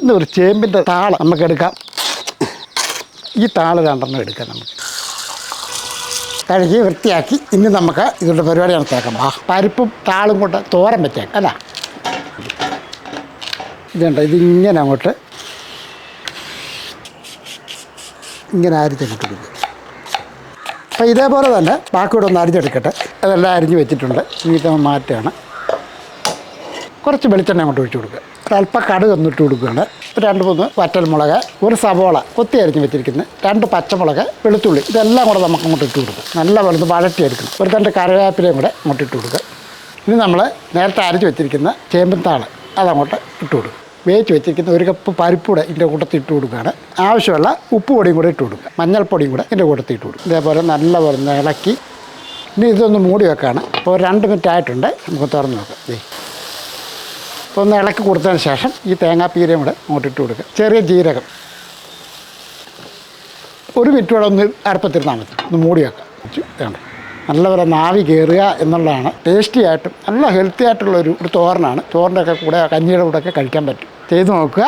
ഇന്ന് ഒരു ചേമ്പിന്റെ താള നമുക്ക് എടുക്കാം ഈ താള രണ്ടെണ്ണം എടുക്കാം നമുക്ക്. കഴുകി വൃത്തിയാക്കി ഇനി നമുക്ക് ഇതിന്റെ പരിപാടി നടത്തേക്കാം ആ പരിപ്പും താളും കൊണ്ട് തോരൻ വെച്ചേക്കാം അല്ല? ഇതുണ്ട് ഇതിങ്ങനെ അങ്ങോട്ട് ഇങ്ങനെ അരിഞ്ഞെടുത്ത് കൊടുക്കും അപ്പോൾ ഇതേപോലെ തന്നെ ബാക്കിയോടെ ഒന്ന് അരിഞ്ഞെടുക്കട്ടെ. അതെല്ലാം അരിഞ്ഞ് വെച്ചിട്ടുണ്ട്. ഇനി നമ്മൾ മാറ്റുകയാണ് കുറച്ച് വെളിച്ചെണ്ണ അങ്ങോട്ട് ഒഴിച്ചു കൊടുക്കുക. ഒരല്പം കടുക് തന്നിട്ട് കൊടുക്കുകയാണ്. രണ്ട് മൂന്ന് വറ്റൽമുളക് ഒരു സവോള കൊത്തി അരിഞ്ഞ് വെച്ചിരിക്കുന്നത് രണ്ട് പച്ചമുളക് വെളുത്തുള്ളി ഇതെല്ലാം കൂടെ നമുക്ക് അങ്ങോട്ട് ഇട്ട് കൊടുക്കും. നല്ല വെളുത്ത് വഴറ്റിയെടുക്കണം. ഒരു തന്റെ കറിവേപ്പിലയും കൂടെ അങ്ങോട്ട് ഇട്ട് കൊടുക്കുക ഇനി നമ്മൾ നേരത്തെ അരച്ച് വെച്ചിരിക്കുന്ന ചേമ്പന്താൾ അതങ്ങോട്ട് ഇട്ട് കൊടുക്കും. വേവിച്ച് വെച്ചിരിക്കുന്ന ഒരു കപ്പ് പരിപ്പൂടെ ഇതിന്റെ കൂട്ടത്തിൽ ഇട്ട് കൊടുക്കുകയാണ്. ആവശ്യമുള്ള ഉപ്പ് പൊടിയും കൂടെ ഇട്ട് കൊടുക്കുക മഞ്ഞൾപ്പൊടിയും കൂടെ ഇതിന്റെ കൂട്ടത്തിൽ ഇട്ട് കൊടുക്കും. ഇതേപോലെ നല്ലപോലെ ഇളക്കി. ഇനി ഇതൊന്ന് മൂടി വെക്കാണ്. അപ്പോൾ രണ്ട് മിനിറ്റ് ആയിട്ടുണ്ട്. നമുക്ക് തുറന്ന് നോക്കാം. ഒന്ന് ഇളക്കി കൊടുത്തതിന് ശേഷം ഈ തേങ്ങാപ്പീരയും കൂടെ അങ്ങോട്ട് ഇട്ട് കൊടുക്കുക. ചെറിയ ജീരകം. ഒരു മിനിറ്റ് കൂടെ ഒന്ന് അടുപ്പത്തിരുന്നാൽ മതി. ഒന്ന് മൂടി വെക്കാം. വേണ്ട. നല്ലപോലെ നാവി കയറുക എന്നുള്ളതാണ്. ടേസ്റ്റി ആയിട്ടും നല്ല ഹെൽത്തി ആയിട്ടുള്ള ഒരു തോരനാണ്. ചോറിന്റെ ഒക്കെ കൂടെ കഞ്ഞിയുടെ കൂടെ ഒക്കെ കഴിക്കാൻ പറ്റും. ചെയ്തു നോക്കുക.